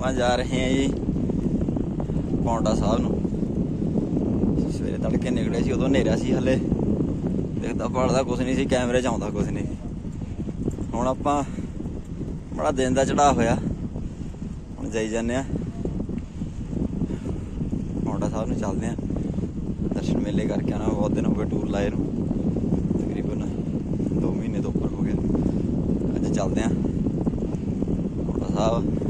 ਆਪਾਂ ਜਾ ਰਹੇ ਹਾਂ ਜੀ ਪੌਂਡਾ ਸਾਹਿਬ ਨੂੰ। ਸਵੇਰੇ ਤੜਕੇ ਨਿਕਲੇ ਸੀ, ਉਦੋਂ ਹਨੇਰਾ ਸੀ ਹਲੇ। ਦੇਖਦਾ ਪੜਦਾ ਕੁਝ ਨਹੀਂ ਸੀ, ਕੈਮਰੇ 'ਚ ਆਉਂਦਾ ਕੁਝ ਨਹੀਂ। ਹੁਣ ਆਪਾਂ ਬੜਾ ਦਿਨ ਦਾ ਚੜਾ ਹੋਇਆ। ਹੁਣ ਜਾਈ ਜਾਂਦੇ ਆ ਪੌਂਡਾ ਸਾਹਿਬ ਨੂੰ ਚੱਲਦੇ ਆ ਦਰਸ਼ਨ ਮੇਲੇ ਕਰਕੇ ਆਣਾ ਬਹੁਤ ਦਿਨ ਹੋ ਗਏ ਟੂਰ ਲਾਏ ਨੂੰ। ਤਕਰੀਬਨ 2 ਮਹੀਨੇ ਤੋਂ ਉੱਪਰ ਹੋ ਗਏ। ਅੱਜ ਚੱਲਦੇ ਆ ਪੌਂਡਾ ਸਾਹਿਬ।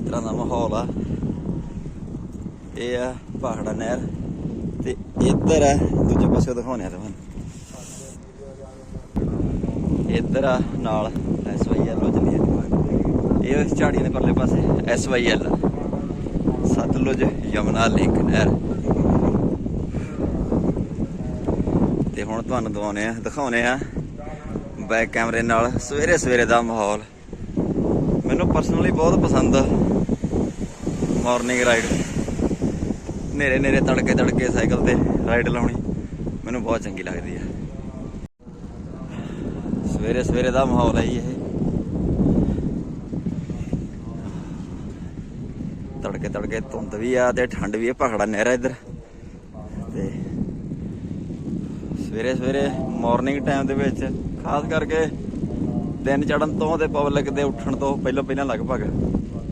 ਇਸ ਤਰ੍ਹਾਂ ਦਾ ਮਾਹੌਲ ਆ ਇਹ ਆ ਪਹਾੜਾ ਨਹਿਰ ਤੇ ਇੱਧਰ ਆ ਦੂਜੇ ਪਾਸੇ ਦਿਖਾਉਣੇ ਆ ਤੁਹਾਨੂੰ ਇੱਧਰ ਆ ਨਾਲ ਐਸਵਾਈਐਲ ਹੋ ਚੱਲੀ ਇਹ ਉਸ ਝਾੜੀਆਂ ਦੇ ਪਰਲੇ ਪਾਸੇ ਐਸਵਾਈਐਲ ਸਤਲੁਜ ਯਮਨਾ ਲਿੰਕ ਨਹਿਰ ਤੇ ਹੁਣ ਤੁਹਾਨੂੰ ਦਿਵਾਉਣੇ ਆ ਦਿਖਾਉਣੇ ਆ ਬੈਕ ਕੈਮਰੇ ਨਾਲ ਸਵੇਰੇ ਸਵੇਰੇ ਦਾ ਮਾਹੌਲ ਮੈਨੂੰ ਪਰਸਨਲੀ ਬਹੁਤ ਪਸੰਦ ਆ ਮਾਰਨਿੰਗ ਰਾਈਡ ਨੇਰੇ ਨੇਰੇ ਤੜਕੇ ਤੜਕੇ ਸਾਈਕਲ ਤੇ ਰਾਈਡ ਲਾਉਣੀ, ਮੈਨੂੰ ਬਹੁਤ ਚੰਗੀ ਲੱਗਦੀ ਆ। ਸਵੇਰੇ ਸਵੇਰੇ ਦਾ ਮਾਹੌਲ ਹੈ ਇਹ। ਤੜਕੇ ਤੜਕੇ ਧੁੰਦ ਵੀ ਆ ਤੇ ਠੰਡ ਵੀ ਆ ਪਖੜਾ ਨਹਿਰਾ ਇੱਧਰ। ਤੇ ਸਵੇਰੇ ਸਵੇਰੇ ਮਾਰਨਿੰਗ ਟਾਈਮ ਦੇ ਵਿੱਚ, ਖਾਸ ਕਰਕੇ ਦਿਨ ਚੜਨ ਤੋਂ ਤੇ ਪਬਲਿਕ ਦੇ ਉੱਠਣ ਤੋਂ ਪਹਿਲਾਂ ਪਹਿਲਾਂ ਲਗਭਗ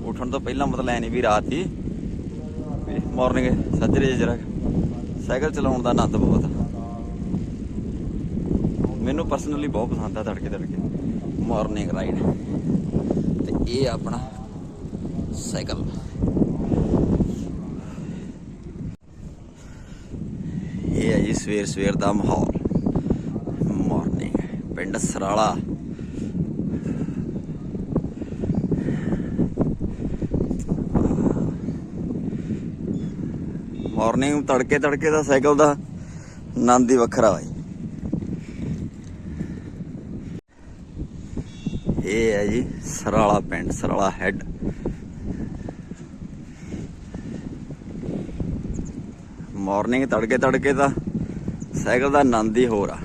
ਉੱਠਣ ਤੋਂ ਪਹਿਲਾਂ ਮਤਲਬ ਐ ਨਹੀਂ ਵੀ ਰਾਤ ਹੀ ਮਾਰਨਿੰਗ ਸੱਜਰੇ ਜਰਾ ਸਾਈਕਲ ਚਲਾਉਣ ਦਾ ਆਨੰਦ ਬਹੁਤ ਮੈਨੂੰ ਪਰਸਨਲੀ ਬਹੁਤ ਪਸੰਦ ਆ ਤੜਕੇ ਤੜਕੇ ਮਾਰਨਿੰਗ ਰਾਈਡ ਤੇ ਇਹ ਆਪਣਾ ਸਾਈਕਲ। ਇਹ ਹੈ ਜੀ ਸਵੇਰ ਸਵੇਰ ਦਾ ਮਾਹੌਲ। ਮਾਰਨਿੰਗ ਪਿੰਡ ਸਰਾਲਾ। ਮਾਰਨਿੰਗ ਤੜਕੇ ਤੜਕੇ ਦਾ ਸਾਈਕਲ ਦਾ ਆਨੰਦ ਹੀ ਵੱਖਰਾ ਵਾ ਜੀ ਇਹ ਹੈ ਜੀ ਸਰਾਲਾ ਪਿੰਡ, ਸਰਾਲਾ ਹੈੱਡ ਮਾਰਨਿੰਗ ਤੜਕੇ ਤੜਕੇ ਦਾ ਸਾਈਕਲ ਦਾ ਆਨੰਦ ਹੀ ਹੋਰ ਆ।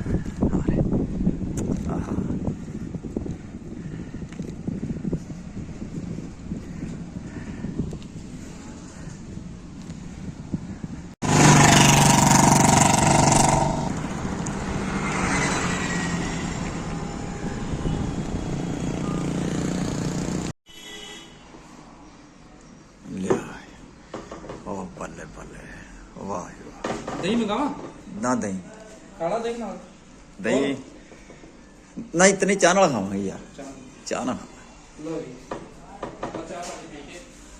ਦਹੀਂ ਮੰਗਾਵਾ? ਨਾ ਦਹੀਂ। ਕਾਲਾ ਦਹੀਂ ਨਾਲ? ਦਹੀਂ। ਨਾ ਇਤਨੀ ਚਾਹ ਨਾਲ ਖਾਵਾਂਗੇ ਯਾਰ। ਚਾਹ ਚਾਹ ਨਾਲ। ਲੋ ਜੀ। ਅੱਛਾ ਪਾਣੀ ਪੀ ਕੇ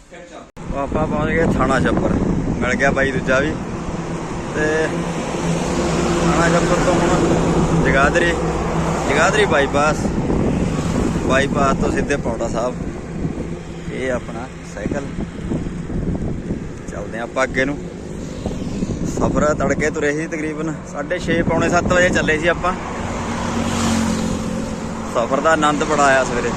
ਫਿਰ ਚਾਹ। ਆਪਾਂ ਪਹੁੰਚ ਗਏ ਥਾਣਾ ਛੱਪਰ ਮਿਲ ਗਿਆ ਬਾਈ ਦੂਜਾ ਵੀ। ਤੇ ਥਾਣਾ ਛੱਪਰ ਤੋਂ ਹੁਣ ਜਗਾਦਰੀ ਜਗਾਦਰੀ ਬਾਈਪਾਸ। ਬਾਈਪਾਸ ਤੋਂ ਸਿੱਧੇ ਪੌੜਾ ਸਾਹਿਬ। ਇਹ ਆਪਣਾ ਸਾਈਕਲ। ਚੱਲਦੇ ਹਾਂ ਆਪਾਂ ਅੱਗੇ ਨੂੰ। ਸਫ਼ਰ ਤੜਕੇ ਤੁਰੇ ਸੀ ਤਕਰੀਬਨ 6:30 ਪੌਣੇ 7 ਵਜੇ ਚੱਲੇ ਸੀ ਆਪਾਂ। ਸਫ਼ਰ ਦਾ ਆਨੰਦ ਬੜਾ ਆਇਆ ਸਵੇਰੇ।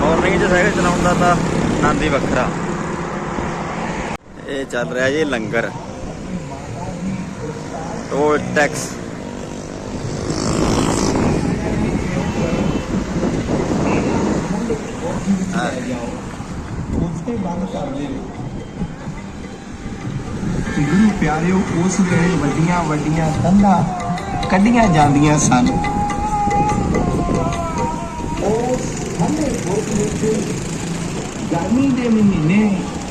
ਮਾਰਨਿੰਗ 'ਚ ਸਾਈਕਲ ਚਲਾਉਣ ਦਾ ਤਾਂ ਆਨੰਦ ਹੀ ਵੱਖਰਾ। ਇਹ ਚੱਲ ਰਿਹਾ ਜੀ ਲੰਗਰ। ਟੋਲ ਟੈਕਸ ਹਾਂ। ਉਸਤੇ ਬੰਦ ਕਰ ਦੇ ਪਿਆਰਿਓ ਉਸ ਵੇਲੇ ਵੱਡੀਆਂ ਵੱਡੀਆਂ ਕੰਧਾਂ ਕੱਢੀਆਂ ਜਾਂਦੀਆਂ ਸਨ। ਉਸ ਠੰਡੇ ਬੋਤ ਵਿੱਚ ਗਰਮੀ ਦੇ ਮਹੀਨੇ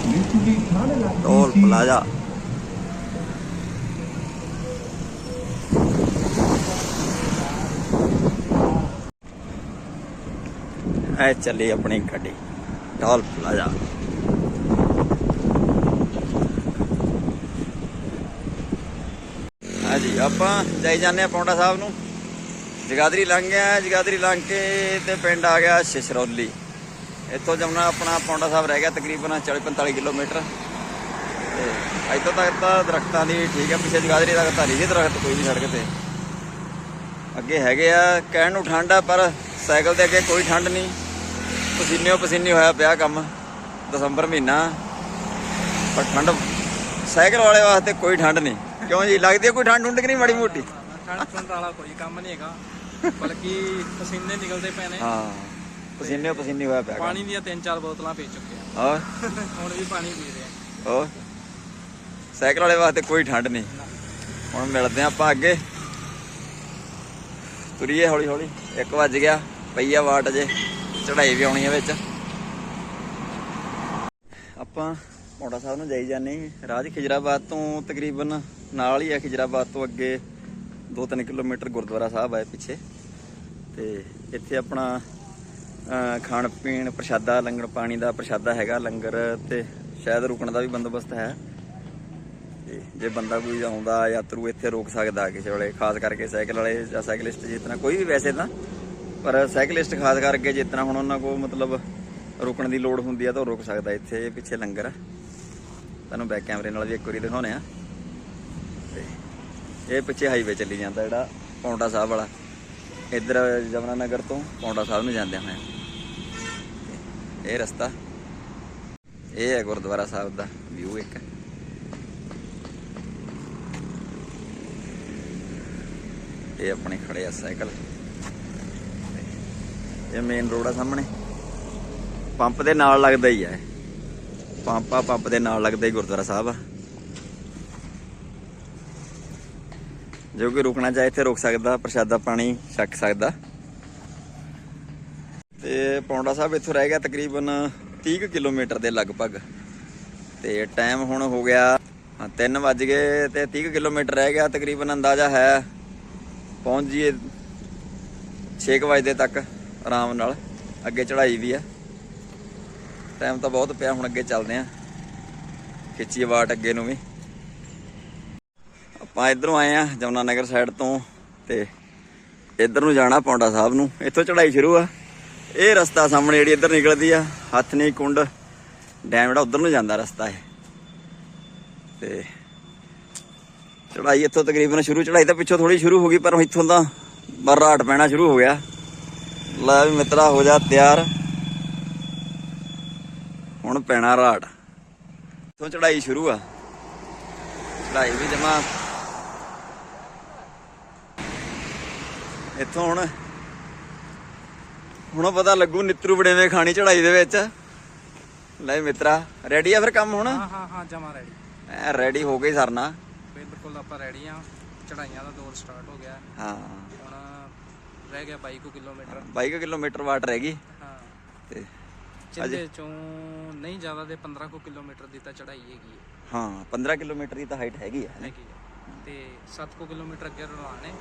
ਵਿੱਚ ਵੀ ਠੰਡ ਲੱਗਦੀ ਟੋਲ ਸੀ। ਪਲਾਜ਼ਾ। ਐ ਚੱਲੀ ਆਪਣੀ ਗੱਡੀ। ਟੋਲ ਪਲਾਜ਼ਾ ਹਾਂਜੀ ਆਪਾਂ ਜਾਈ ਜਾਂਦੇ ਆ ਪੌਂਡਾ ਸਾਹਿਬ ਨੂੰ। ਜਗਾਦਰੀ ਲੰਘ ਗਿਆ, ਜਗਾਦਰੀ ਲੰਘ ਕੇ ਤੇ ਪਿੰਡ ਆ ਗਿਆ ਸ਼ਿਸ਼ਰੌਲੀ। ਇੱਥੋਂ ਜਮਨਾ ਆਪਣਾ ਪੌਂਡਾ ਸਾਹਿਬ ਰਹਿ ਗਿਆ ਤਕਰੀਬਨ 40 45 ਕਿਲੋਮੀਟਰ। ਤੇ ਇੱਥੋਂ ਤੱਕ ਤਾਂ ਦਰਖਤਾਂ ਦੀ ਠੀਕ ਹੈ ਪਿੱਛੇ ਜਗਾਦਰੀ ਤੱਕ ਤਾਂ ਨਹੀਂ ਸੀ ਦਰਖਤ ਕੋਈ ਨਹੀਂ ਸੜਕ ਤੇ। ਅੱਗੇ ਹੈਗੇ ਆ, ਕਹਿਣ ਨੂੰ ਠੰਡ ਆ, ਪਰ ਸਾਈਕਲ ਦੇ ਅੱਗੇ ਕੋਈ ਠੰਡ ਨਹੀਂ। ਪਸੀਨੇਓ ਪਸੀਨੀ ਹੋਇਆ ਪਿਆ ਕੰਮ, ਦਸੰਬਰ ਮਹੀਨਾ। ਪਰ ਠੰਡ, ਸਾਈਕਲ ਵਾਲੇ ਵਾਸਤੇ ਕੋਈ ਠੰਡ ਨਹੀਂ। ਕਿਉਂ ਜੀ? ਲੱਗਦੀ ਹੈ ਕੋਈ ਠੰਡ ਹੁੰਡ ਕਿ ਨਹੀਂ ਮਾੜੀ ਮੋਟੀ? ਠੰਡ ਠੰਡ ਵਾਲਾ ਕੋਈ ਕੰਮ ਨਹੀਂ ਹੈਗਾ। ਬਲਕਿ ਪਸੀਨੇ ਨਿਕਲਦੇ ਪਏ ਨੇ। ਹਾਂ ਪਸੀਨੇ ਪਸੀਨੇ ਹੋਇਆ ਪਿਆ ਪਾਣੀ ਦੀਆਂ ਤਿੰਨ ਚਾਰ ਬੋਤਲਾਂ ਪੀ ਚੁੱਕੇ ਆ। ਹਾਂ ਹੁਣ ਵੀ ਪਾਣੀ ਪੀ ਰਹੇ ਆ। ਹੋਰ? ਸਾਈਕਲ ਵਾਲੇ ਵਾਸਤੇ ਕੋਈ ਠੰਡ ਨਹੀਂ। ਹੁਣ ਮਿਲਦੇ ਆ ਆਪਾਂ ਅੱਗੇ। ਤੁਰੀਏ ਹੌਲੀ ਹੌਲੀ। 1 ਵੱਜ ਗਿਆ। ਪਈਆ ਵਾਟ ਜੇ ਚੜਾਈ ਵੀ ਆਉਣੀ ਹੈ ਵਿੱਚ। ਆਪਾਂ ਮੋੜਾ ਸਾਹਿਬ ਨੂੰ ਜਾਈ ਜਾਂਦੇ ਰਾਜ ਖਿਜਰਾਬਾਦ ਤੋਂ ਤਕਰੀਬਨ ਨਾਲ ਹੀ ਆ, ਖਿਜਰਾਬਾਦ ਤੋਂ ਅੱਗੇ 2-3 ਕਿਲੋਮੀਟਰ ਗੁਰਦੁਆਰਾ ਸਾਹਿਬ ਹੈ ਪਿੱਛੇ। ਤੇ ਇੱਥੇ ਆਪਣਾ ਖਾਣ ਪੀਣ ਪ੍ਰਸ਼ਾਦਾ, ਲੰਗਰ ਪਾਣੀ ਦਾ ਪ੍ਰਸ਼ਾਦਾ ਹੈਗਾ, ਲੰਗਰ ਤੇ ਸ਼ਾਇਦ ਰੁਕਣ ਦਾ ਵੀ ਬੰਦੋਬਸਤ ਹੈ। ਤੇ ਜੇ ਬੰਦਾ ਕੋਈ ਆਉਂਦਾ ਯਾਤਰੂ ਇੱਥੇ ਰੋਕ ਸਕਦਾ ਕਿਸੇ ਵੇਲੇ, ਖਾਸ ਕਰਕੇ ਸਾਈਕਲ ਵਾਲੇ ਜਾਂ ਸਾਈਕਲਿਸਟ ਜਿਤਨਾ, ਕੋਈ ਵੀ ਵੈਸੇ ਤਾਂ, ਪਰ ਸਾਈਕਲਿਸਟ ਖਾਸ ਕਰਕੇ ਜਿਤਨਾ ਹੁਣ ਉਹਨਾਂ ਕੋ ਮਤਲਬ ਰੁਕਣ ਦੀ ਲੋੜ ਹੁੰਦੀ ਆ ਤਾਂ ਉਹ ਰੁਕ ਸਕਦਾ ਇੱਥੇ ਪਿੱਛੇ ਲੰਗਰ ਆ। ਤੁਹਾਨੂੰ ਬੈਕ ਕੈਮਰੇ ਨਾਲ ਵੀ ਇੱਕ ਵਾਰੀ ਦਿਖਾਉਣੇ ਆ। ਤੇ ਇਹ ਪਿੱਛੇ ਹਾਈਵੇ ਚੱਲੀ ਜਾਂਦਾ ਜਿਹੜਾ ਪੌਂਟਾ ਸਾਹਿਬ ਵਾਲਾ। ਇੱਧਰ ਜਮਨਾ ਨਗਰ ਤੋਂ ਪੌਂਟਾ ਸਾਹਿਬ ਨੂੰ ਜਾਂਦੇ ਹੋਏ ਇਹ ਰਸਤਾ, ਇਹ ਹੈ ਗੁਰਦੁਆਰਾ ਸਾਹਿਬ ਦਾ ਵਿਊ ਇੱਕ। ਇਹ ਆਪਣੇ ਖੜੇ ਆ ਸਾਈਕਲ। ਇਹ ਮੇਨ ਰੋਡ ਆ ਸਾਹਮਣੇ। ਪੰਪ ਦੇ ਨਾਲ ਲੱਗਦਾ ਹੀ ਹੈ ਪੰਪ ਆ ਪੰਪ ਦੇ ਨਾਲ ਲੱਗਦਾ ਹੀ ਗੁਰਦੁਆਰਾ ਸਾਹਿਬ ਆ। ਜੋ ਕਿ ਰੁਕਣਾ ਚਾਹੇ ਇੱਥੇ ਰੁਕ ਸਕਦਾ, ਪ੍ਰਸ਼ਾਦਾ ਪਾਣੀ ਛਕ ਸਕਦਾ। ਤੇ ਪੌਂਡਾ ਸਾਹਿਬ ਇੱਥੋਂ ਰਹਿ ਗਿਆ ਤਕਰੀਬਨ 30 ਕੁ ਕਿਲੋਮੀਟਰ ਦੇ ਲਗਭਗ। ਤੇ ਟਾਈਮ ਹੁਣ ਹੋ ਗਿਆ 3 ਵੱਜ ਗਏ ਤੇ 30 ਕੁ ਕਿਲੋਮੀਟਰ ਰਹਿ ਗਿਆ, ਤਕਰੀਬਨ ਅੰਦਾਜ਼ਾ ਹੈ ਪਹੁੰਚ ਜੀਏ 6 ਵਜੇ ਤੱਕ ਆਰਾਮ ਨਾਲ, ਅੱਗੇ ਚੜ੍ਹਾਈ ਵੀ ਆ। ਟਾਈਮ ਤਾਂ ਬਹੁਤ ਪਿਆ, ਹੁਣ ਅੱਗੇ ਚੱਲਦੇ ਆ ਖਿੱਚੀ ਵਾਟ ਅੱਗੇ ਨੂੰ ਵੀ। ਆਪਾਂ ਇਧਰੋਂ ਆਏ ਆ ਜਮਨਾ ਨਗਰ ਸਾਈਡ ਤੋਂ, ਤੇ ਇੱਧਰ ਨੂੰ ਜਾਣਾ ਪੌਂਡਾ ਸਾਹਿਬ ਨੂੰ। ਇੱਥੋਂ ਚੜਾਈ ਸ਼ੁਰੂ ਆ। ਇਹ ਰਸਤਾ ਸਾਹਮਣੇ ਜਿਹੜੀ ਇੱਧਰ ਨਿਕਲਦੀ ਆ ਹੱਥ ਨਹੀਂ ਕੁੰਡ। ਡੈਮ ਜਿਹੜਾ ਉਧਰ ਨੂੰ ਜਾਂਦਾ ਰਸਤਾ ਹੈ ਤੇ ਚੜਾਈ ਇੱਥੋਂ ਤਕਰੀਬਨ ਸ਼ੁਰੂ ਚੜਾਈ ਤਾਂ ਪਿੱਛੋਂ ਥੋੜੀ ਸ਼ੁਰੂ ਹੋ ਗਈ, ਪਰ ਇੱਥੋਂ ਤਾਂ ਬਰਾਟ ਪੈਣਾ ਸ਼ੁਰੂ ਹੋ ਗਿਆ। ਲੈ ਵੀ ਮਿੱਤਰਾ, ਹੋ ਜਾ ਤਿਆਰ। ਹੁਣ ਪੈਣਾ ਰਾਟ ਇੱਥੋਂ ਚੜਾਈ ਸ਼ੁਰੂ ਆ। ਚੜਾਈ ਵੀ ਜਮਾ। ਇੱਥੋਂ ਹੁਣ ਹੁਣ ਪਤਾ ਲੱਗੂ ਨਿੱਤਰੂ ਬੜੇਵੇਂ ਖਾਣੀ ਚੜਾਈ ਦੇ ਵਿੱਚ। ਲੈ ਮਿੱਤਰਾ ਰੈਡੀ ਆ ਫਿਰ ਕੰਮ ਹੁਣ? ਹਾਂ ਹਾਂ ਹਾਂ ਜਮਾ ਰੈਡੀ ਐ ਰੈਡੀ ਹੋ ਗਈ ਸਰਨਾ। ਬਿਲਕੁਲ ਆਪਾਂ ਰੈਡੀ ਆ। ਚੜਾਈਆਂ ਦਾ ਦੌਰ ਸਟਾਰਟ ਹੋ ਗਿਆ। ਹਾਂ। ਹੁਣ ਰਹਿ ਗਿਆ 22 ਕੁ ਕਿਲੋਮੀਟਰ। 22 ਕਿਲੋਮੀਟਰ ਵਾਟ ਰਹਿ ਗਈ। ਹਾਂ। ਤੇ ਜਿੰਦੇ ਚੋਂ ਨਹੀਂ ਜ਼ਿਆਦਾ ਦੇ 15 ਕੁ ਕਿਲੋਮੀਟਰ ਦੀ ਤਾਂ ਚੜਾਈ ਹੈਗੀ ਹੈ। ਹਾਂ 15 ਕਿਲੋਮੀਟਰ ਦੀ ਤਾਂ ਹਾਈਟ ਹੈਗੀ ਹੈ। ਤੇ 7 ਕੁ ਕਿਲੋਮੀਟਰ ਅੱਗੇ ਹੈ।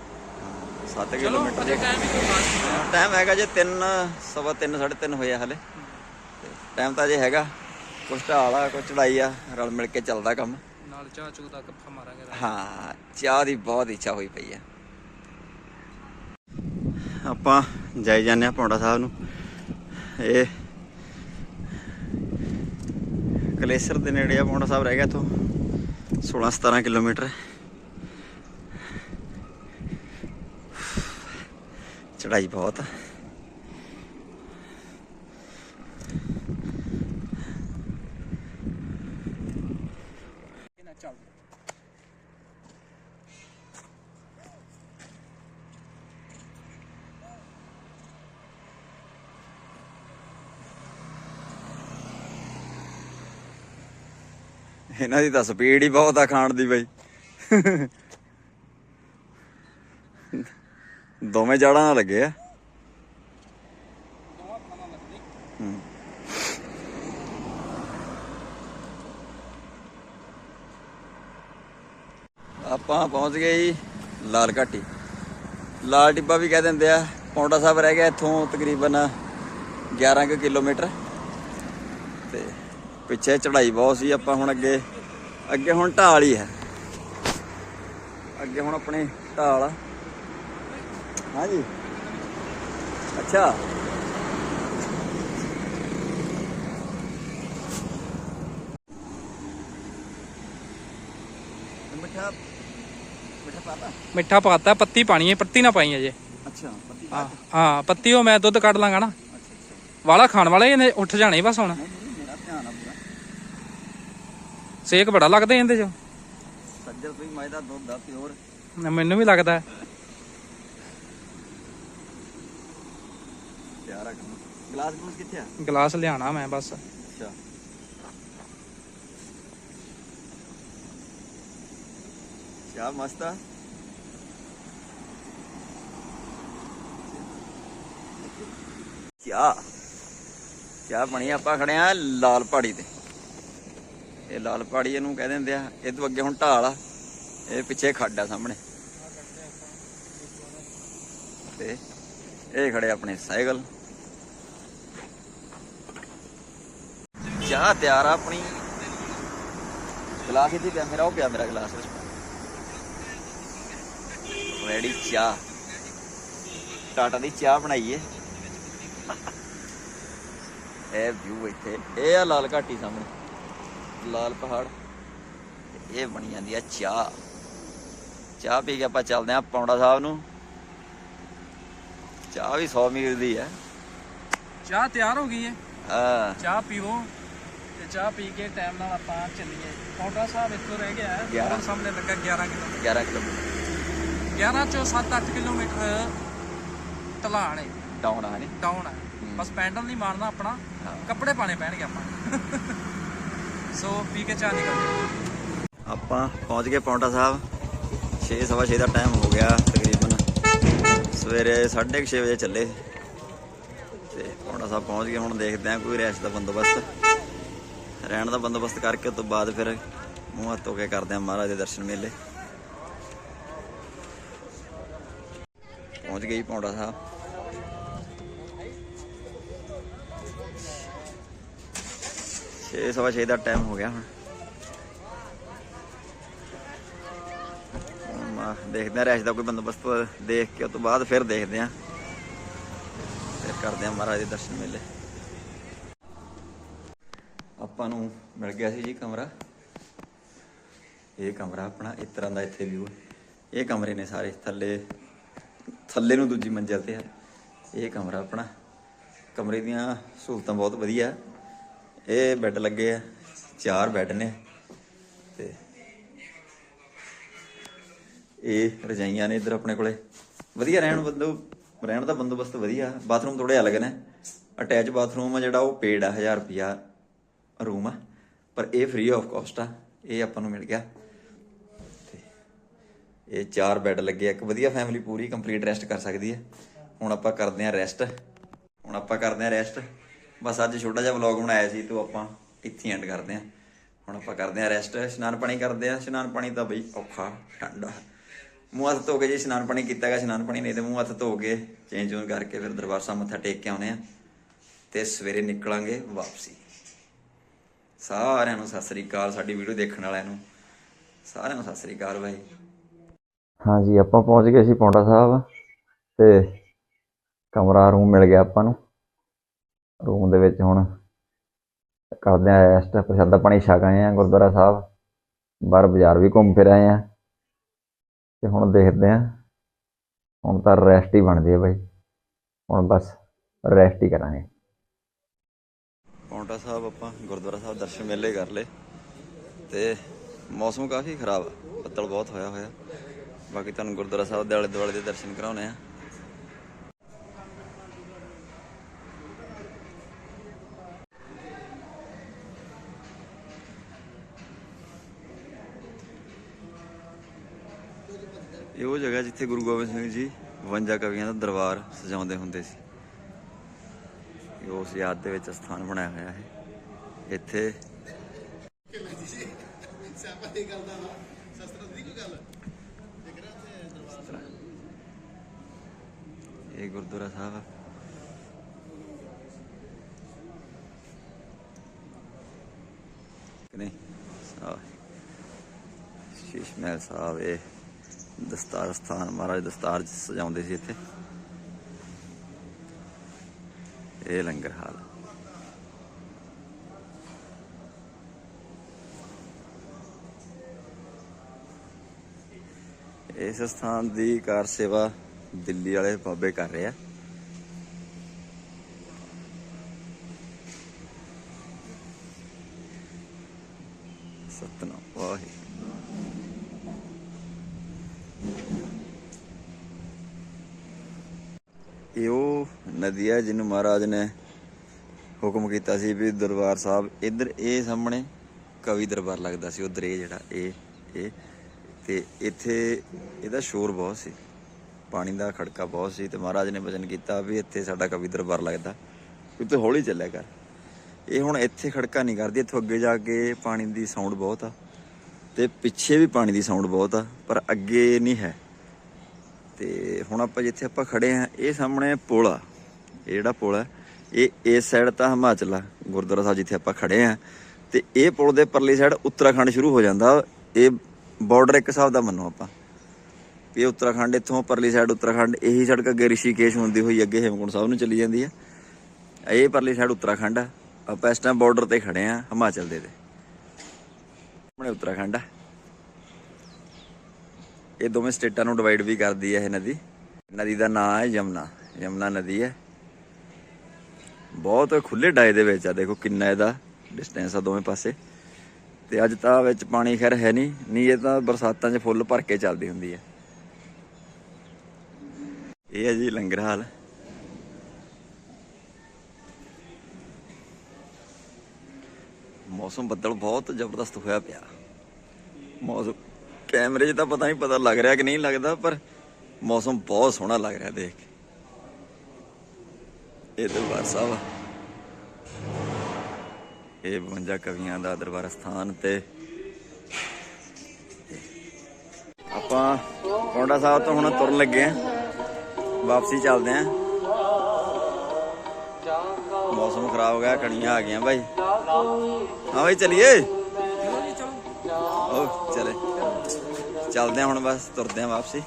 7 ਚਲੋ ਕਿਲੋਮੀਟਰ ਟਾਈਮ ਹੈਗਾ ਜੇ 3 ਸਵਾ 3 3:30 ਹੋਇਆ ਹਲੇ। ਟਾਈਮ ਤਾਂ ਜੇ ਹੈਗਾ। ਕੁਛ ਢਾਲ ਆ ਕੁਛ ਚੜਾਈ ਆ ਰਲ ਮਿਲ ਕੇ ਚੱਲਦਾ ਕੰਮ। ਨਾਲ ਚਾਹ ਚੂ ਦਾ ਮਾਰਾਂਗੇ। ਹਾਂ ਚਾਹ ਦੀ ਬਹੁਤ ਇੱਛਾ ਹੋਈ ਪਈ ਆ। ਆਪਾਂ ਜਾਈ ਜਾਂਦੇ ਆ ਪੌਂਡਾ ਸਾਹਿਬ ਨੂੰ। ਇਹ ਕਲੇਸਰ ਦੇ ਨੇੜੇ ਆ, ਪੌਂਡਾ ਸਾਹਿਬ ਰਹਿ ਗਿਆ ਤੋਂ 16 17 ਕਿਲੋਮੀਟਰ। ਚੜਾਈ ਬਹੁਤ ਆ ਚੱਲ ਇਹਨਾਂ ਦੀ ਤਾਂ ਸਪੀਡ ਹੀ ਬਹੁਤ ਆ ਖਾਣ ਦੀ ਬਈ। ਦੋਵੇਂ ਜੜਾਂ ਨਾਲ ਲੱਗੇ ਆ। ਆਪਾਂ ਪਹੁੰਚ ਗਏ ਜੀ ਲਾਲ ਘਾਟੀ। ਲਾਲ ਟਿੱਬਾ ਵੀ ਕਹਿ ਦਿੰਦੇ ਆ, ਪੌਂਡਾ ਸਾਹਿਬ ਰਹਿ ਗਿਆ ਇੱਥੋਂ ਤਕਰੀਬਨ 11 ਕੁ ਕਿਲੋਮੀਟਰ। ਤੇ ਪਿੱਛੇ ਚੜ੍ਹਾਈ ਬਹੁਤ ਸੀ ਆਪਾਂ ਹੁਣ ਅੱਗੇ ਅੱਗੇ ਹੁਣ ਢਾਲ ਹੀ ਹੈ। ਅੱਗੇ ਹੁਣ ਆਪਣੀ ਢਾਲ ਆ। ਹਾਂਜੀ। ਅੱਛਾ। ਮਿੱਠਾ ਮਿੱਠਾ ਪਾਤਾ? ਮਿੱਠਾ ਪਾਤਾ ਪੱਤੀ ਪਾਣੀ ਹੈ ਪੱਤੀ ਨਾ ਪਾਈ ਅਜੇ। ਅੱਛਾ ਪੱਤੀ ਹਾਂ ਹਾਂ ਪੱਤੀ ਉਹ ਮੈਂ ਦੁੱਧ ਕੱਢ ਲਾਂਗਾ ਨਾ। ਵਾਲਾ ਖਾਣ ਵਾਲੇ ਇਹਨੇ ਉੱਠ ਜਾਣੇ ਬਸ ਹੁਣ। ਮੇਰਾ ਧਿਆਨ ਆ ਪੂਰਾ ਸੇਕ ਬੜਾ ਲੱਗਦਾ ਇਹਦੇ ਚ। ਸੱਜਰ ਕੋਈ ਮਾਇ ਦਾ ਦੁੱਧ ਆ ਪਿਓਰ। ਮੈਨੂੰ ਵੀ ਲੱਗਦਾ। ਪਿਆਰਾ ਕੰਮ। ਗਲਾਸ ਗਲੂਸ ਕਿੱਥੇ ਆ? ਗਲਾਸ ਲਿਆਣਾ ਮੈਂ ਬਸ। ਅੱਛਾ। ਚਾਹ ਮਸਤ ਆ। ਚਾਹ। ਚਾਹ ਬਣੀ ਆਪਾਂ ਖੜੇ ਆ ਲਾਲ ਪਹਾੜੀ ਤੇ। ਇਹ ਲਾਲ ਪਹਾੜੀ ਇਹਨੂੰ ਕਹਿ ਦਿੰਦੇ ਆ, ਇਹ ਤੋਂ ਅੱਗੇ ਹੁਣ ਢਾਲ ਆ, ਇਹ ਪਿੱਛੇ ਖੱਡ ਆ ਸਾਹਮਣੇ। ਤੇ ਇਹ ਖੜੇ ਆਪਣੇ ਸਾਈਕਲ। ਚਾਹ ਤਿਆਰ ਆ ਆਪਣੀ ਗਲਾਸ ਇੱਥੇ ਪਿਆ, ਮੇਰਾ ਉਹ ਪਿਆ ਮੇਰਾ ਗਲਾਸ ਰੈਡੀ ਚਾਹ। ਟਾਟਾ ਦੀ ਚਾਹ ਬਣਾਈਏ। ਇਹ ਵਿਊ ਇੱਥੇ, ਇਹ ਆ ਲਾਲ ਘਾਟੀ ਸਾਹਮਣੇ। ਲਾਲ ਪਹਾੜ। ਇਹ ਬਣੀ ਜਾਂਦੀ ਆ ਚਾਹ। ਚਾਹ ਪੀ ਕੇ ਆਪਾਂ ਚੱਲਦੇ ਆ ਪੌਂਡਾ ਸਾਹਿਬ ਨੂੰ। ਚਾਹ ਵੀ 100 ਮੀਲ ਦੀ ਹੈ ਚਾਹ ਤਿਆਰ ਹੋ ਗਈ ਹੈ ਹਾਂ। ਚਾਹ ਪੀਵੋ। ਤੇ ਚਾਹ ਪੀ ਕੇ ਟਾਈਮ ਨਾਲ ਆਪਾਂ ਚੱਲੀਏ। ਪੌਂਡਾ ਸਾਹਿਬ ਇੱਥੋਂ ਰਹਿ ਗਿਆ। ਹੈ ਸਾਹਮਣੇ ਲੱਗਾ 11 ਕਿਲੋਮੀਟਰ। 11 ਕਿਲੋਮੀਟਰ। 11 ਚੋਂ 7-8 ਕਿਲੋਮੀਟਰ ਢਲਾਣ ਹੈ ਡਾਊਨ ਹੈ। ਬਸ ਪੈਂਡਲ ਨਹੀਂ ਮਾਰਨਾ ਆਪਣਾ। ਕੱਪੜੇ ਪਾਣੇ ਪੈਣਗੇ ਆਪਾਂ। ਸੋ ਪੀ ਕੇ ਚਾਹ ਨਿਕਲ ਆਪਾਂ ਪਹੁੰਚ ਗਏ ਪੌਂਟਾ ਸਾਹਿਬ। 6:30 ਦਾ ਟਾਈਮ ਹੋ ਗਿਆ ਤਕਰੀਬਨ। ਸਵੇਰੇ 6:30 ਵਜੇ ਚੱਲੇ। ਤੇ ਪੌਂਟਾ ਸਾਹਿਬ ਪਹੁੰਚ ਗਏ। ਹੁਣ ਦੇਖਦੇ ਹਾਂ ਕੋਈ ਰੈਸ਼ ਦਾ ਬੰਦੋਬਸਤ। ਰਹਿਣ ਦਾ ਬੰਦੋਬਸਤ ਕਰਕੇ ਉਸ ਤੋਂ ਬਾਅਦ ਫਿਰ ਮੂੰਹ ਹੱਥ ਧੋ ਕੇ ਕਰਦੇ ਹਾਂ ਮਹਾਰਾਜ ਦੇ ਦਰਸ਼ਨ ਮੇਲੇ। ਪਹੁੰਚ ਗਈ ਪੌਂਟਾ ਸਾਹਿਬ। ਛੇ ਸਵਾ ਛੇ ਦਾ ਟਾਈਮ ਹੋ ਗਿਆ ਹੁਣ। ਹੁਣ ਦੇਖਦੇ ਆ ਰੈਸ਼ ਦਾ ਕੋਈ ਬੰਦੋਬਸਤ ਦੇਖ ਕੇ ਉਸ ਤੋਂ ਬਾਅਦ ਫਿਰ ਦੇਖਦੇ ਆ ਫਿਰ ਕਰਦੇ ਆ ਮਹਾਰਾਜ ਦੇ ਦਰਸ਼ਨ ਮੇਲੇ। ਆਪਾਂ ਨੂੰ ਮਿਲ ਗਿਆ ਸੀ ਜੀ ਕਮਰਾ। ਇਹ ਕਮਰਾ ਆਪਣਾ ਇਸ ਤਰ੍ਹਾਂ ਦਾ ਇੱਥੇ ਵਿਊ ਇਹ ਕਮਰੇ ਨੇ ਸਾਰੇ, ਥੱਲੇ ਥੱਲੇ ਨੂੰ ਦੂਜੀ ਮੰਜ਼ਿਲ ਤੇ ਹੈ ਇਹ ਕਮਰਾ ਆਪਣਾ। ਕਮਰੇ ਦੀਆਂ ਸਹੂਲਤਾਂ ਬਹੁਤ ਵਧੀਆ। ਇਹ ਬੈੱਡ ਲੱਗੇ ਆ, ਚਾਰ ਬੈੱਡ ਨੇ ਤੇ ਇਹ ਰਜਾਈਆਂ ਨੇ ਇੱਧਰ ਆਪਣੇ ਕੋਲੇ। ਵਧੀਆ ਰਹਿਣ ਬੰਦੋ, ਰਹਿਣ ਦਾ ਬੰਦੋਬਸਤ ਵਧੀਆ, ਬਾਥਰੂਮ ਥੋੜੇ ਅਲੱਗ ਨੇ। ਅਟੈਚ ਬਾਥਰੂਮ ਆ ਜਿਹੜਾ, ਉਹ ਪੇਡ ਆ 1000 ਰੁਪਿਆ ਰੂਮ ਆ। ਪਰ ਇਹ ਫ੍ਰੀ ਆਫ ਕਾਸਟ ਆ, ਇਹ ਆਪਾਂ ਨੂੰ ਮਿਲ ਗਿਆ। ਤੇ ਇਹ ਚਾਰ ਬੈੱਡ ਲੱਗੇ ਇੱਕ ਵਧੀਆ ਫੈਮਿਲੀ ਪੂਰੀ ਕੰਪਲੀਟ ਰੈਸਟ ਕਰ ਸਕਦੀ ਹੈ ਹੁਣ ਆਪਾਂ ਕਰਦੇ ਆ ਰੈਸਟ ਹੁਣ ਆਪਾਂ ਕਰਦੇ ਆ ਰੈਸਟ ਬਸ ਅੱਜ ਛੋਟਾ ਜਿਹਾ ਵਲੌਗ ਬਣਾਇਆ ਸੀ, ਤੋਂ ਆਪਾਂ ਇੱਥੇ ਐਂਡ ਕਰਦੇ ਆ ਹੁਣ ਆਪਾਂ ਕਰਦੇ ਆ ਰੈਸਟ ਇਸ਼ਨਾਨ ਪਾਣੀ ਕਰਦੇ ਆ ਇਸ਼ਨਾਨ ਪਾਣੀ ਤਾਂ ਬਈ ਔਖਾ, ਠੰਡਾ ਮੂੰਹ ਹੱਥ ਧੋ ਕੇ ਜੇ ਇਸ਼ਨਾਨ ਪਾਣੀ ਕੀਤਾ ਗਾ, ਇਸ਼ਨਾਨ ਪਾਣੀ, ਨਹੀਂ ਤੇ ਮੂੰਹ ਹੱਥ ਧੋ ਕੇ ਚੇਂਜ ਚੂਨ ਕਰਕੇ ਫਿਰ ਦਰਬਾਰ ਸਾਹਿਬ ਮੱਥਾ ਟੇਕ ਕੇ ਆਉਨੇ ਆ ਤੇ ਸਵੇਰੇ ਨਿਕਲਾਂਗੇ ਵਾਪਸੀ। ਸਾਰਿਆਂ ਨੂੰ ਸਤਿ ਸ੍ਰੀ ਅਕਾਲ, ਸਾਡੀ ਵੀਡੀਓ ਦੇਖਣ ਵਾਲਿਆਂ ਨੂੰ। ਸਾਰਿਆਂ ਨੂੰ ਸਤਿ ਸ੍ਰੀ ਅਕਾਲ ਬਾਈ। ਹਾਂਜੀ, ਆਪਾਂ ਪਹੁੰਚ ਗਏ ਸੀ ਪੌਂਡਾ ਸਾਹਿਬ ਤੇ ਕਮਰਾ ਰੂਮ ਮਿਲ ਗਿਆ ਆਪਾਂ ਨੂੰ। ਰੂਮ ਦੇ ਵਿੱਚ ਹੁਣ ਕਰਦੇ ਆ ਰੈਸਟ ਪ੍ਰਸ਼ਾਦਾ ਪਾਣੀ ਛਕ ਆਏ ਆ ਗੁਰਦੁਆਰਾ ਸਾਹਿਬ, ਬਾਹਰ ਬਾਜ਼ਾਰ ਵੀ ਘੁੰਮ ਫਿਰ ਆਏ ਆ ਤੇ ਹੁਣ ਦੇਖਦੇ ਆ, ਹੁਣ ਤਾਂ ਰੈਸਟ ਹੀ ਬਣਦੀ ਹੈ ਬਾਈ। ਹੁਣ ਬਸ ਰੈਸਟ ਹੀ ਕਰਾਂਗੇ। ਪੌਂਟਾ ਸਾਹਿਬ ਆਪਾਂ ਗੁਰਦੁਆਰਾ ਸਾਹਿਬ ਦਰਸ਼ਨ ਮੇਲੇ ਕਰ ਲਏ ਤੇ ਮੌਸਮ ਕਾਫੀ ਖਰਾਬ ਆ, ਬੱਦਲ ਬਹੁਤ ਹੋਇਆ ਹੋਇਆ। ਬਾਕੀ ਤੁਹਾਨੂੰ ਗੁਰਦੁਆਰਾ ਸਾਹਿਬ ਦੇ ਆਲੇ ਦੁਆਲੇ ਦੇ ਦਰਸ਼ਨ ਕਰਾਉਣੇ ਆ। ਇਹ ਉਹ ਜਗ੍ਹਾ ਜਿੱਥੇ ਗੁਰੂ ਗੋਬਿੰਦ ਸਿੰਘ ਜੀ 52 ਕਵੀਆਂ ਦਾ ਦਰਬਾਰ ਸਜਾਉਂਦੇ ਹੁੰਦੇ ਸੀ। ਇਹ ਉਸ ਯਾਦ ਦੇ ਵਿੱਚ ਸਥਾਨ ਬਣਾਇਆ ਹੋਇਆ ਹੈ। ਇੱਥੇ ਇਹ ਗੁਰਦੁਆਰਾ ਸਾਹਿਬ ਕਿ ਨਹੀਂ? ਸਾਹਿਬ ਸ਼ੀਸ਼ ਮਹਿਲ ਸਾਹਿਬ, ਇਹ। ਦਸਤਾਰ ਸਥਾਨ ਮਹਾਰਾਜ ਦਸਤਾਰ ਸਜਾਉਂਦੇ ਸੀ ਇੱਥੇ। ਇਹ ਲੰਗਰ ਹਾਲ। ਇਸ ਸਥਾਨ ਦੀ ਕਾਰ ਸੇਵਾ ਦਿੱਲੀ ਵਾਲੇ ਬਾਬੇ ਕਰ ਰਹੇ ਆ। ਸਤਨਾਮ, ਵਾਹਿਗੁਰੂ ਇਹ ਉਹ ਨਦੀ ਹੈ ਜਿਹਨੂੰ ਮਹਾਰਾਜ ਨੇ ਹੁਕਮ ਕੀਤਾ ਸੀ ਵੀ ਦਰਬਾਰ ਸਾਹਿਬ ਇੱਧਰ ਇਹ ਸਾਹਮਣੇ ਕਵੀ ਦਰਬਾਰ ਲੱਗਦਾ ਸੀ, ਉਧਰ ਇਹ ਜਿਹੜਾ, ਇਹ ਇਹ, ਤੇ ਇੱਥੇ ਇਹਦਾ ਸ਼ੋਰ ਬਹੁਤ ਸੀ, ਪਾਣੀ ਦਾ ਖੜਕਾ ਬਹੁਤ ਸੀ, ਤੇ ਮਹਾਰਾਜ ਨੇ ਵਚਨ ਕੀਤਾ ਵੀ ਇੱਥੇ ਸਾਡਾ ਕਵੀ ਦਰਬਾਰ ਲੱਗਦਾ, ਵੀ ਤੂੰ ਹੌਲੀ ਚੱਲਿਆ ਕਰ। ਇਹ ਹੁਣ ਇੱਥੇ ਖੜਕਾ ਨਹੀਂ ਕਰਦੀ, ਇੱਥੋਂ ਅੱਗੇ ਜਾ ਕੇ ਪਾਣੀ ਦੀ ਸਾਊਂਡ ਬਹੁਤ ਆ, ਤੇ ਪਿੱਛੇ ਵੀ ਪਾਣੀ ਦੀ ਸਾਊਂਡ ਬਹੁਤ ਆ, ਪਰ ਅੱਗੇ ਨਹੀਂ ਹੈ। ਤੇ ਹੁਣ ਆਪਾਂ ਜਿੱਥੇ ਆਪਾਂ ਖੜੇ ਆ, ਇਹ ਸਾਹਮਣੇ ਪੁਲ ਆ। ਇਹ ਜਿਹੜਾ ਪੁਲ ਹੈ, ਇਹ ਇਸ ਸਾਈਡ ਤਾਂ ਹਿਮਾਚਲ ਆ, ਗੁਰਦੁਆਰਾ ਸਾਹਿਬ ਜਿੱਥੇ ਆਪਾਂ ਖੜੇ ਆ। ਤੇ ਇਹ ਪੁਲ ਦੇ ਪਰਲੀ ਸਾਈਡ ਉੱਤਰਾਖੰਡ ਸ਼ੁਰੂ ਹੋ ਜਾਂਦਾ, ਇਹ ਬਾਰਡਰ ਇੱਕ ਹਿਸਾਬ ਦਾ ਮੰਨੋ ਆਪਾਂ। ਇਹ ਉੱਤਰਾਖੰਡ ਇੱਥੋਂ ਪਰਲੀ ਸਾਈਡ ਉੱਤਰਾਖੰਡ, ਇਹੀ ਸੜਕ ਅੱਗੇ ਰਿਸ਼ੀਕੇਸ਼ ਹੁੰਦੀ ਹੋਈ ਅੱਗੇ ਹੇਮਕੁੰਟ ਸਾਹਿਬ ਨੂੰ ਚਲੀ ਜਾਂਦੀ ਆ। ਇਹ ਪਰਲੀ ਸਾਈਡ ਉੱਤਰਾਖੰਡ ਆ। ਆਪਾਂ ਇਸ ਟਾਈਮ ਬਾਰਡਰ ਤੇ ਖੜੇ ਆ, ਹਿਮਾਚਲ ਦੇ ਤੇ। ਆਪਣੇ ਉੱਤਰਾਖੰਡ ਆ। ਇਹ ਦੋਵੇਂ ਸਟੇਟਾਂ ਨੂੰ ਡਿਵਾਈਡ ਵੀ ਕਰਦੀ ਹੈ ਇਹ ਨਦੀ। ਨਦੀ ਦਾ ਨਾਮ ਹੈ ਯਮਨਾ। ਯਮਨਾ ਨਦੀ ਹੈ। ਬਹੁਤ ਖੁੱਲੇ ਡਾਏ ਦੇ ਵਿੱਚ ਆ, ਦੇਖੋ ਕਿੰਨਾ ਇਹਦਾ ਡਿਸਟੈਂਸ ਆ ਦੋਵੇਂ ਪਾਸੇ। ਤੇ ਅੱਜ ਤਾਂ ਵਿੱਚ ਪਾਣੀ ਖੈਰ ਹੈ ਨਹੀਂ ਨਹੀਂ ਇਹ ਤਾਂ ਬਰਸਾਤਾਂ 'ਚ ਫੁੱਲ ਭਰ ਕੇ ਚੱਲਦੀ ਹੁੰਦੀ ਹੈ ਇਹ ਹੈ ਜੀ ਲੰਗਰ ਹਾਲ। ਮੌਸਮ ਬੱਦਲ ਬਹੁਤ ਜ਼ਬਰਦਸਤ ਹੋਇਆ ਪਿਆ। ਮੌਸਮ ਕੈਮਰੇ 'ਚ ਤਾਂ ਪਤਾ ਨਹੀਂ ਪਤਾ ਲੱਗ ਰਿਹਾ ਕਿ ਨਹੀਂ ਲੱਗਦਾ, ਪਰ ਮੌਸਮ ਬਹੁਤ ਸੋਹਣਾ ਲੱਗ ਰਿਹਾ ਦੇਖ ਕੇ। ਇਹ ਦਰਬਾਰ ਸਾਹਿਬ ਆ। ਇਹ 52 ਕਵੀਆਂ ਦਾ ਦਰਬਾਰ ਸਥਾਨ ਤੇ ਆਪਾਂ ਪੌਂਡਾ ਸਾਹਿਬ ਤੋਂ ਹੁਣ ਤੁਰਨ ਲੱਗੇ ਆ। ਵਾਪਸੀ ਚੱਲਦੇ ਆ। ਮੌਸਮ ਖਰਾਬ ਹੋ ਗਿਆ ਕਣੀਆਂ ਆ ਗਈਆਂ ਭਾਈ ਹਾਂ ਭਾਈ ਚਲਿਏ? ਓ ਚਲੇ। ਚੱਲਦੇ ਆ ਹੁਣ ਬਸ ਤੁਰਦੇ ਆ ਵਾਪਸੀ।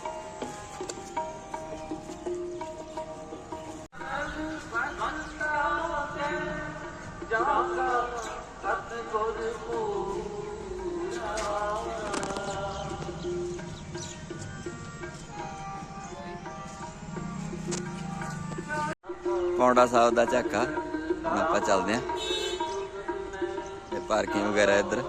ਪੌਂਡਾ ਸਾਹਿਬ ਦਾ ਝਾਕਾ। ਹੁਣ ਆਪਾਂ ਚੱਲਦੇ ਆਂ ਤੇ ਪਾਰਕਿੰਗ ਵਗੈਰਾ ਇੱਧਰ।